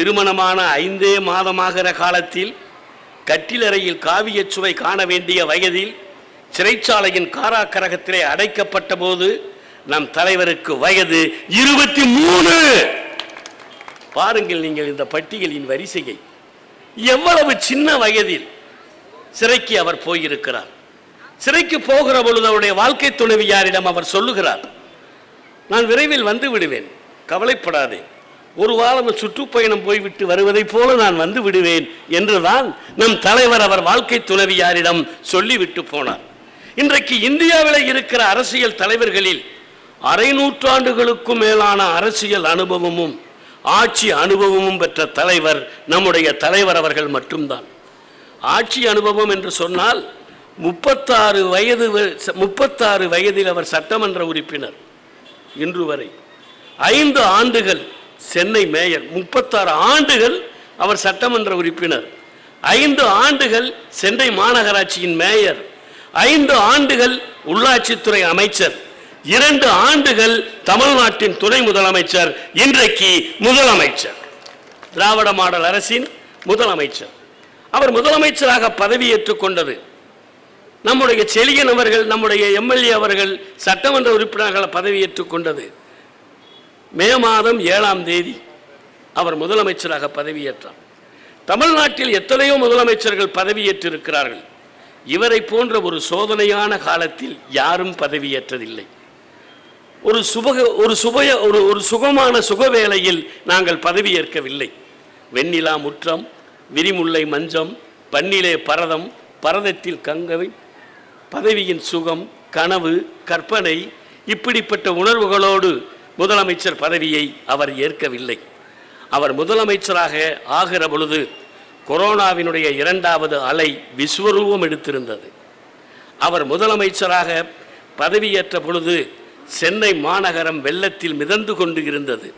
திருமணமான ஐந்தே மாதமாகிற காலத்தில் கட்டிலறையில் காவியச் சுவை காண வேண்டிய வயதில் சிறைச்சாலையின் காராக்கரகத்திலே அடைக்கப்பட்ட போது நம் தலைவருக்கு வயது இருபத்தி மூணு. பாருங்கள் நீங்கள் இந்த பட்டியலின் வரிசையை. எவ்வளவு சின்ன வயதில் சிறைக்கு அவர் போயிருக்கிறார். சிறைக்கு போகிற பொழுது அவருடைய வாழ்க்கை துணைவியாரிடம் அவர் சொல்லுகிறார் நான் விரைவில் வந்து விடுவேன் கவலைப்படாதே. ஒரு வாரம் சுற்றுப்பயணம் போய்விட்டு வருவதைப் போல நான் வந்து விடுவேன் என்றுதான் நம் தலைவர் அவர் வாழ்க்கை துணைவியாரிடம் சொல்லிவிட்டு போனார். இன்றைக்கு இந்தியாவில் இருக்கிற அரசியல் தலைவர்களில் அரை நூற்றாண்டுகளுக்கும் மேலான அரசியல் அனுபவமும் ஆட்சி அனுபவமும் பெற்ற தலைவர் நம்முடைய தலைவர் அவர்கள் மட்டும்தான். ஆட்சி அனுபவம் என்று சொன்னால் முப்பத்தாறு வயது வ- முப்பத்தாறு வயதில் அவர் சட்டமன்ற உறுப்பினர் இன்று வரை. ஐந்து ஆண்டுகள் சென்னை மேயர். முப்பத்தாறு ஆண்டுகள் அவர் சட்டமன்ற உறுப்பினர். ஐந்து ஆண்டுகள் சென்னை மாநகராட்சியின் மேயர். ஐந்து ஆண்டுகள் உள்ளாட்சித்துறை அமைச்சர். இரண்டு ஆண்டுகள் தமிழ்நாட்டின் துணை முதலமைச்சர். இன்றைக்கு முதலமைச்சர். திராவிட மாடல் அரசின் முதலமைச்சர். அவர் முதலமைச்சராக பதவியேற்றுக் கொண்டது. நம்முடைய செலியன் அவர்கள் நம்முடைய எம்எல்ஏ அவர்கள் சட்டமன்ற உறுப்பினர்கள் பதவியேற்றுக் கொண்டது. மே மாதம் ஏழாம் தேதி அவர் முதலமைச்சராக பதவியேற்றார். தமிழ்நாட்டில் எத்தனையோ முதலமைச்சர்கள் பதவியேற்றிருக்கிறார்கள். இவரை போன்ற ஒரு சோதனையான காலத்தில் யாரும் பதவியேற்றதில்லை. ஒரு சுபக ஒரு சுபய ஒரு ஒரு சுகமான சுகவேளையில் நாங்கள் பதவியேற்கவில்லை. வெண்ணிலா முற்றம் விரிமுல்லை மஞ்சம் பன்னிலே பரதம் பரதத்தில் கங்கவை பதவியின் சுகம் கனவு கற்பனை இப்படிப்பட்ட உணர்வுகளோடு முதலமைச்சர் பதவியை அவர் ஏற்கவில்லை. அவர் முதலமைச்சராக ஆகிற பொழுது கொரோனாவினுடைய இரண்டாவது அலை விஸ்வரூபம் எடுத்திருந்தது. அவர் முதலமைச்சராக பதவியேற்ற பொழுது சென்னை மாநகரம் வெள்ளத்தில் மிதந்து கொண்டு இருந்தது.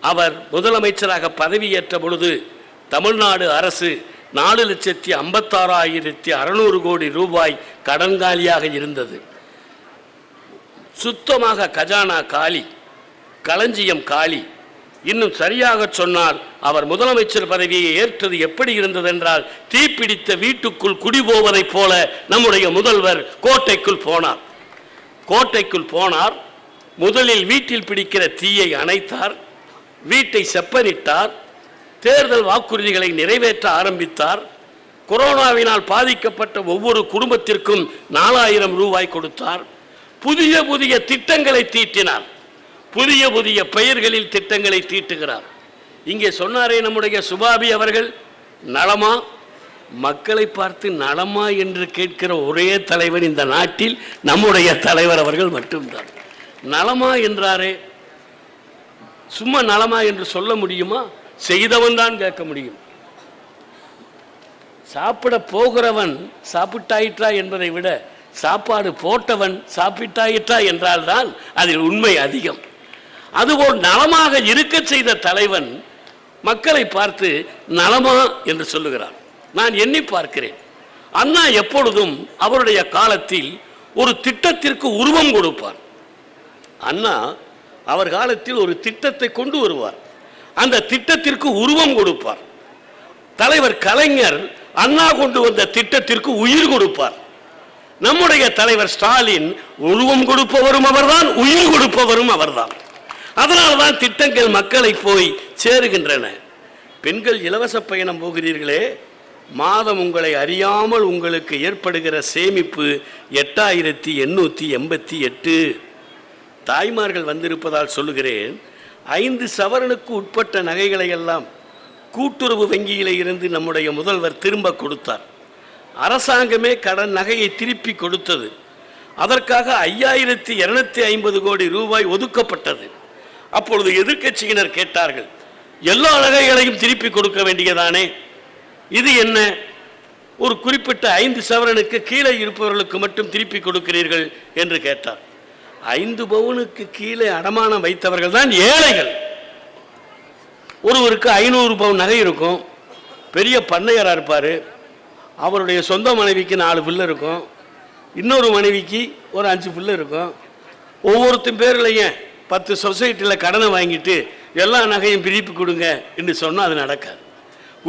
அவர் முதலமைச்சராக பதவியேற்ற பொழுது தமிழ்நாடு அரசு நாலு லட்சத்தி ஐம்பத்தாறாயிரத்தி அறநூறு கோடி ரூபாய் கடன்காலியாக இருந்தது. சுத்தமாக கஜானா காலி. களஞ்சியம் காலி. இன்னும் சரியாக சொன்னால் அவர் முதலமைச்சர் பதவியை ஏற்றது எப்படி இருந்ததென்றால் தீப்பிடித்த வீட்டுக்குள் குடிபோவதைப் போல நம்முடைய முதல்வர் கோட்டைக்குள் போனார். கோட்டைக்குள் போனார் முதலில் வீட்டில் பிடிக்கிற தீயை அணைத்தார் வீட்டை செப்பனிட்டார் தேர்தல் வாக்குறுதிகளை நிறைவேற்ற ஆரம்பித்தார் கொரோனாவினால் பாதிக்கப்பட்ட ஒவ்வொரு குடும்பத்திற்கும் நாலாயிரம் ரூபாய் கொடுத்தார் புதிய புதிய திட்டங்களை தீட்டினார். புதிய புதிய பெயர்களில் திட்டங்களை தீட்டுகிறார். இங்கே சொன்னாரே நம்முடைய சுபாபி அவர்கள் நலமா? மக்களை பார்த்து நலமா என்று கேட்கிற ஒரே தலைவர் இந்த நாட்டில் நம்முடைய தலைவர் அவர்கள் மட்டும்தான். நலமா என்றாரே சும்மா நலமா என்று சொல்ல முடியுமா? செய்தவன் தான் கேட்க முடியும். சாப்பிட போகிறவன் சாப்பிட்டாயிற்றா என்பதை விட சாப்பாடு போட்டவன் சாப்பிட்டாயிற்றா என்றால்தான் அதில் உண்மை அதிகம். அதுபோல் நலமாக இருக்கச் செய்த தலைவன் மக்களை பார்த்து நலமா என்று சொல்லுகிறான் நான் எண்ணி பார்க்கிறேன். அண்ணா எப்பொழுதும் அவருடைய காலத்தில் ஒரு திட்டத்திற்கு உருவம் கொடுப்பார். அண்ணா அவர் காலத்தில் ஒரு திட்டத்தை கொண்டு வருவார். அந்த திட்டத்திற்கு உருவம் கொடுப்பார். தலைவர் கலைஞர் அண்ணா கொண்டு வந்த திட்டத்திற்கு உயிர் கொடுப்பார். நம்முடைய தலைவர் ஸ்டாலின் உருவம் கொடுப்பவரும் அவர்தான் உயிர் கொடுப்பவரும் அவர்தான். அதனால்தான் திட்டங்கள் மக்களை போய் சேருகின்றன. பெண்கள் இலவச பயணம் போகிறீர்களே மாதம் உங்களை அறியாமல் உங்களுக்கு ஏற்படுகிற சேமிப்பு எட்டாயிரத்தி எண்ணூற்றி எண்பத்தி எட்டு. தாய்மார்கள் வந்திருப்பதால் சொல்லுகிறேன் ஐந்து சவரனுக்கு உட்பட்ட நகைகளை எல்லாம் கூட்டுறவு வங்கியில இருந்து நம்முடைய முதல்வர் திரும்ப கொடுத்தார். அரசாங்கமே கடன் நகையை திருப்பி கொடுத்தது. அதற்காக ஐயாயிரத்தி இரநூத்தி ஐம்பது கோடி ரூபாய் ஒதுக்கப்பட்டது. அப்பொழுது எதிர்க்கட்சியினர் கேட்டார்கள் எல்லா நகைகளையும் திருப்பி கொடுக்க வேண்டியதானே? இது என்ன? ஒரு குறிப்பிட்ட ஐந்து சவரனுக்கு கீழே இருப்பவர்களுக்கு மட்டும் திருப்பி கொடுக்கிறீர்கள் என்று கேட்டார். ஐந்து பவுனுக்கு கீழே அடமானம் வைத்தவர்கள் தான் ஏழைகள். ஒருவருக்கு ஐநூறு பவுன் நகை இருக்கும் பெரிய பண்ணையராக இருப்பார் அவருடைய சொந்த மனைவிக்கு நாலு பில்லு இருக்கும் இன்னொரு மனைவிக்கு ஒரு அஞ்சு பில்லு இருக்கும். ஒவ்வொருத்தன் பேர்லையும் பத்து சொசைட்டியில் கடனை வாங்கிட்டு எல்லா நகையும் பிரிப்பு கொடுங்க என்று சொன்னால் அது நடக்காது.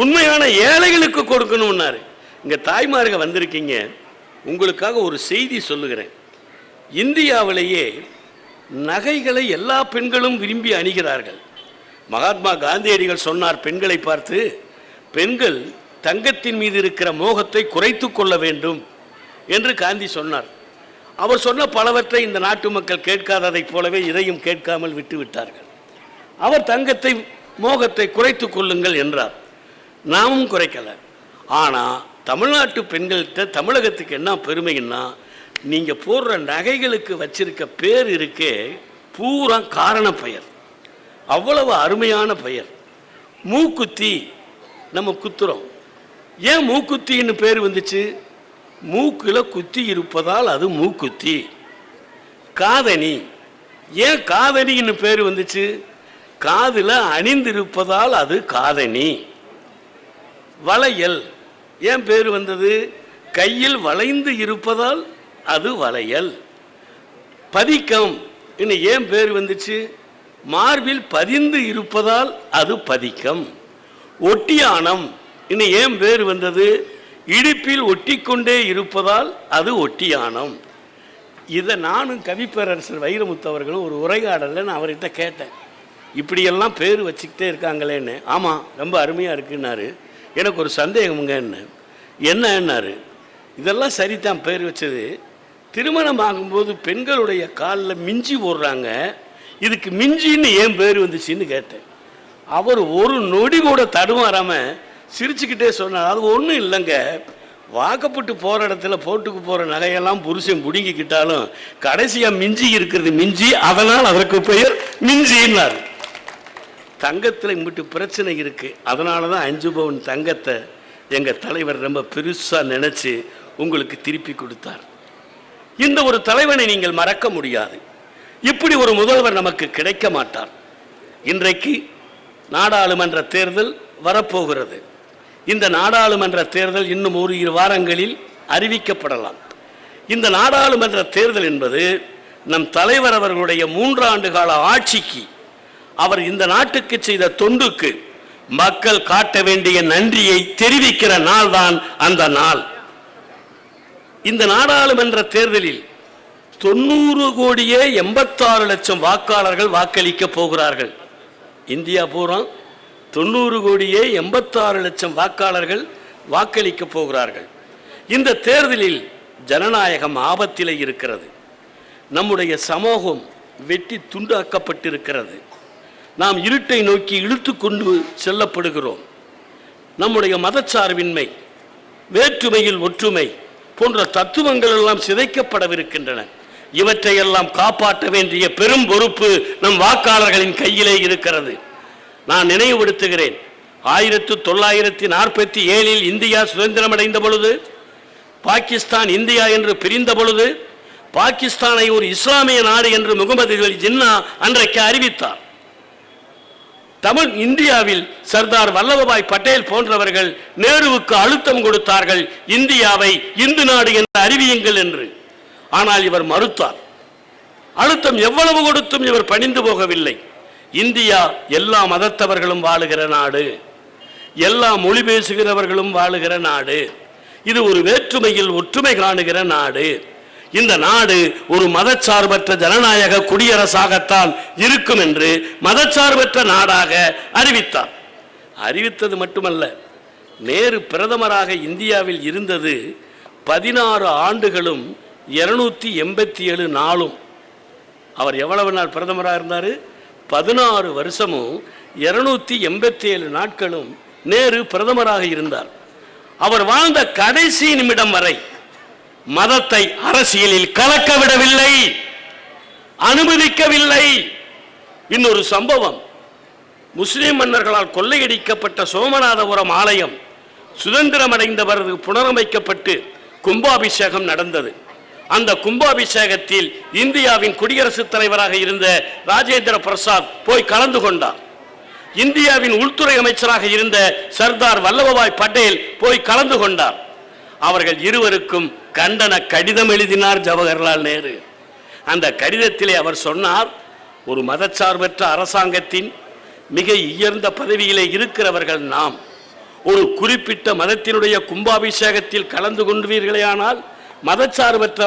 உண்மையான ஏழைகளுக்கு கொடுக்கணும்னாரு. இங்கே தாய்மார்க வந்திருக்கீங்க. உங்களுக்காக ஒரு செய்தி சொல்லுகிறேன். இந்தியாவிலேயே நகைகளை எல்லா பெண்களும் விரும்பி அணிகிறார்கள். மகாத்மா காந்தியடிகள் சொன்னார் பெண்களை பார்த்து பெண்கள் தங்கத்தின் மீது இருக்கிற மோகத்தை குறைத்து கொள்ள வேண்டும் என்று காந்தி சொன்னார். அவர் சொன்ன பலவற்றை இந்த நாட்டு மக்கள் கேட்காததைப் போலவே இதையும் கேட்காமல் விட்டு விட்டார்கள் அவர் தங்கத்தை மோகத்தை குறைத்து கொள்ளுங்கள் என்றார். நாமும் குறைக்கல. ஆனால் தமிழ்நாட்டு பெண்கள்கிட்ட தமிழகத்துக்கு என்ன பெருமைன்னா நீங்கள் போடுற நகைகளுக்கு வச்சிருக்க பேர் இருக்கே பூரா காரண பெயர். அவ்வளவு அருமையான பெயர். மூக்குத்தி நம்ம குத்துறோம். ஏன் மூக்குத்தின்னு பேர் வந்துச்சு? மூக்கில் குத்தி இருப்பதால் அது மூக்குத்தி. காதணி. ஏன் காதணின்னு பேர் வந்துச்சு? காதில் அணிந்திருப்பதால் அது காதணி. வளையல். ஏன் பேர் வந்தது? கையில் வளைந்து இருப்பதால் அது வளையல். பதிக்கம். இன்னும் ஏன் பேர் வந்துச்சு? மார்பில் பதிந்து இருப்பதால் அது பதிக்கம். ஒட்டியானம் இன்னும் ஏன் பேர் வந்தது? இடுப்பில் ஒட்டிக்கொண்டே இருப்பதால் அது ஒட்டியானம். இதை நானும் கவிப்பேரரசர் வைரமுத்து அவர்களும் ஒரு உரையாடலில் நான் அவர்கிட்ட கேட்டேன். இப்படியெல்லாம் பேர் வச்சுக்கிட்டே இருக்காங்களேன்னு. ஆமாம் ரொம்ப அருமையாக இருக்குன்னாரு. எனக்கு ஒரு சந்தேகமுங்கன்னு என்னன்னாரு? இதெல்லாம் சரிதான் பேர் வச்சது. திருமணம் ஆகும்போது பெண்களுடைய காலில் மிஞ்சி போடுறாங்க இதுக்கு மிஞ்சின்னு ஏன் பேர் வந்துச்சுன்னு கேட்டேன். அவர் ஒரு நொடி கூட தடுமாறாமல் சிரிச்சுக்கிட்டே சொன்னார் அது ஒன்றும் இல்லைங்க. வாக்கப்பட்டு போகிற இடத்துல போட்டுக்கு போகிற நகையெல்லாம் புருஷன் பிடுங்கிக்கிட்டாலும் கடைசியாக மிஞ்சி இருக்கிறது மிஞ்சி அதனால் அதற்கு பெயர் மிஞ்சின்னார். தங்கத்தில் இங்கிட்டு பிரச்சனை இருக்குது அதனால தான் அஞ்சு பவுன் தங்கத்தை எங்கள் தலைவர் ரொம்ப பெருசாக நினச்சி உங்களுக்கு திருப்பி கொடுத்தார். இந்த ஒரு தலைவனை நீங்கள் மறக்க முடியாது. இப்படி ஒரு முதல்வர் நமக்கு கிடைக்க மாட்டார். இன்றைக்கு நாடாளுமன்ற தேர்தல் வரப்போகிறது. இந்த நாடாளுமன்ற தேர்தல் இன்னும் ஒரு இரு வாரங்களில் அறிவிக்கப்படலாம். இந்த நாடாளுமன்ற தேர்தல் என்பது நம் தலைவர் அவர்களுடைய மூன்றாண்டு கால ஆட்சிக்கு அவர் இந்த நாட்டுக்கு செய்த தொண்டுக்கு மக்கள் காட்ட வேண்டிய நன்றியை தெரிவிக்கிற நாள் தான் அந்த நாள். இந்த நாடாளுமன்ற தேர்தலில் தொண்ணூறு கோடியே எண்பத்தாறு லட்சம் வாக்காளர்கள் வாக்களிக்க போகிறார்கள். இந்தியா பூரா தொண்ணூறு கோடியே எண்பத்தாறு லட்சம் வாக்காளர்கள் வாக்களிக்க போகிறார்கள். இந்த தேர்தலில் ஜனநாயகம் ஆபத்திலே இருக்கிறது. நம்முடைய சமூகம் வெட்டி துண்டாக்கப்பட்டிருக்கிறது. நாம் இருட்டை நோக்கி இழுத்து கொண்டு செல்லப்படுகிறோம். நம்முடைய மதச்சார்பின்மை வேற்றுமையில் ஒற்றுமை போன்ற தத்துவங்கள் எல்லாம் சிதைக்கப்படவிருக்கின்றன. இவற்றையெல்லாம் காப்பாற்ற வேண்டிய பெரும் பொறுப்பு நம் வாக்காளர்களின் கையிலே இருக்கிறது. நான் நினைவுபடுத்துகிறேன். ஆயிரத்து தொள்ளாயிரத்தி நாற்பத்தி ஏழில் இந்தியா சுதந்திரம் அடைந்த பொழுது பாகிஸ்தான் இந்தியா என்று பிரிந்த பொழுது பாகிஸ்தானை ஒரு இஸ்லாமிய நாடு என்று முகமது ஜின்னா அன்றைக்கு அறிவித்தார். தமிழ் இந்தியாவில் சர்தார் வல்லபாய் பட்டேல் போன்றவர்கள் நேருவுக்கு அழுத்தம் கொடுத்தார்கள் இந்தியாவை இந்து நாடு என்று அறிவியுங்கள் என்று. ஆனால் இவர் மறுத்தார். அழுத்தம் எவ்வளவு கொடுத்தும் இவர் பணிந்து போகவில்லை. இந்தியா எல்லா மதத்தவர்களும் வாழுகிற நாடு. எல்லா மொழி பேசுகிறவர்களும் வாழுகிற நாடு. இது ஒரு வேற்றுமையில் ஒற்றுமை காணுகிற நாடு. இந்த நாடு ஒரு மதச்சார்பற்ற ஜனநாயக குடியரசாகத்தான் இருக்கும் என்று மதச்சார்பற்ற நாடாக அறிவித்தார். அறிவித்தது மட்டுமல்ல நேரு பிரதமராக இந்தியாவில் இருந்தது பதினாறு ஆண்டுகளும் இருநூத்தி எண்பத்தி ஏழு நாளும். அவர் எவ்வளவு நாள் பிரதமராக இருந்தார்? பதினாறு வருஷமும் இருநூத்தி எண்பத்தி ஏழு நாட்களும் நேரு பிரதமராக இருந்தார். அவர் வாழ்ந்த கடைசி நிமிடம் வரை மதத்தை அரசியலில் கலக்க விடவில்லை அனுமதிக்கவில்லை. இன்னொரு சம்பவம் முஸ்லிம் மன்னர்களால் கொள்ளையடிக்கப்பட்ட சோமநாதபுரம் ஆலயம் சுதந்திரமடைந்தவரது புனரமைக்கப்பட்டு கும்பாபிஷேகம் நடந்தது. அந்த கும்பாபிஷேகத்தில் இந்தியாவின் குடியரசுத் தலைவராக இருந்த ராஜேந்திர பிரசாத் போய் கலந்து கொண்டார். இந்தியாவின் உள்துறை அமைச்சராக இருந்த சர்தார் வல்லபாய் பட்டேல் போய் கலந்து கொண்டார். அவர்கள் இருவருக்கும் கண்டன கடிதம் எழுதினார் ஜவஹர்லால் நேரு. அந்த கடிதத்திலே அவர் சொன்னார் ஒரு மதச்சார்பற்ற அரசாங்கத்தின் மிக உயர்ந்த பதவியிலே இருக்கிறவர்கள் நாம். ஒரு குறிப்பிட்ட மதத்தினுடைய கும்பாபிஷேகத்தில் கலந்து கொண்டுவீர்களேயானால் மதச்சார்பற்ற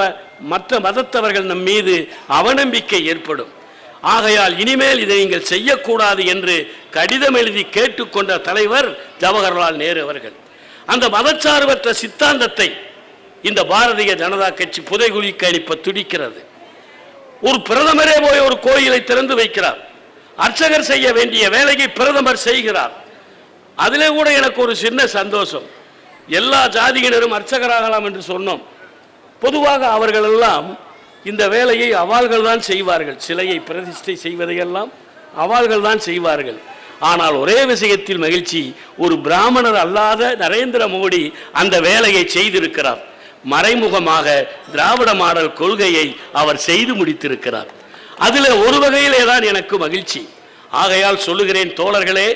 மற்ற மதத்தவர்கள் நம் மீது அவநம்பிக்கை ஏற்படும். ஆகையால் இனிமேல் இதை நீங்கள் செய்யக்கூடாது என்று கடிதம் எழுதி கேட்டுக்கொண்ட தலைவர் ஜவஹர்லால் நேரு அவர்கள். அந்த மதச்சார்பற்ற சித்தாந்தத்தை இந்த பாரதிய ஜனதா கட்சி புதைகுழிக்கு அளிப்ப துடிக்கிறது. ஒரு பிரதமரே போய் ஒரு கோயிலை திறந்து வைக்கிறார். அர்ச்சகர் செய்ய வேண்டிய வேலையை பிரதமர் செய்கிறார். அதிலே கூட எனக்கு ஒரு சின்ன சந்தோஷம். எல்லா ஜாதியினரும் அர்ச்சகராகலாம் என்று சொன்னோம். பொதுவாக அவர்களெல்லாம் இந்த வேலையை அவாள்கள் தான் செய்வார்கள். சிலையை பிரதிஷ்டை செய்வதையெல்லாம் அவாள்கள் தான் செய்வார்கள். ஆனால் ஒரே விஷயத்தில் மகிழ்ச்சி ஒரு பிராமணர் அல்லாத நரேந்திர மோடி அந்த வேலையை செய்திருக்கிறார். மறைமுகமாக திராவிட மாடல் கொள்கையை அவர் செய்து முடித்திருக்கிறார். அதில் ஒரு வகையிலே தான் எனக்கு மகிழ்ச்சி. ஆகையால் சொல்லுகிறேன் தோழர்களே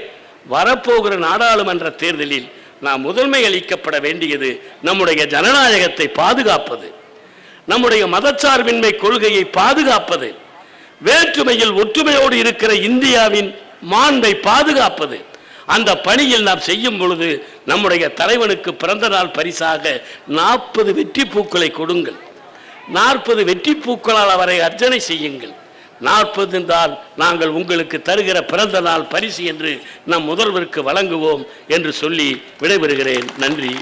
வரப்போகிற நாடாளுமன்ற தேர்தலில் நாம் முதன்மை அளிக்கப்பட வேண்டியது நம்முடைய ஜனநாயகத்தை பாதுகாப்பது நம்முடைய மதச்சார்பின்மை கொள்கையை பாதுகாப்பது வேற்றுமையில் ஒற்றுமையோடு இருக்கிற இந்தியாவின் மாண்பை பாதுகாப்பது. அந்த பணியில் நாம் செய்யும் பொழுது நம்முடைய தலைவனுக்கு பிறந்த நாள் பரிசாக நாற்பது வெற்றி பூக்களை கொடுங்கள். நாற்பது வெற்றி பூக்களால் அவரை அர்ச்சனை செய்யுங்கள். நாற்பது தான் நாங்கள் உங்களுக்கு தருகிற பிறந்த நாள் பரிசு என்று நம் முதல்வருக்கு வழங்குவோம் என்று சொல்லி விடைபெறுகிறேன். நன்றி.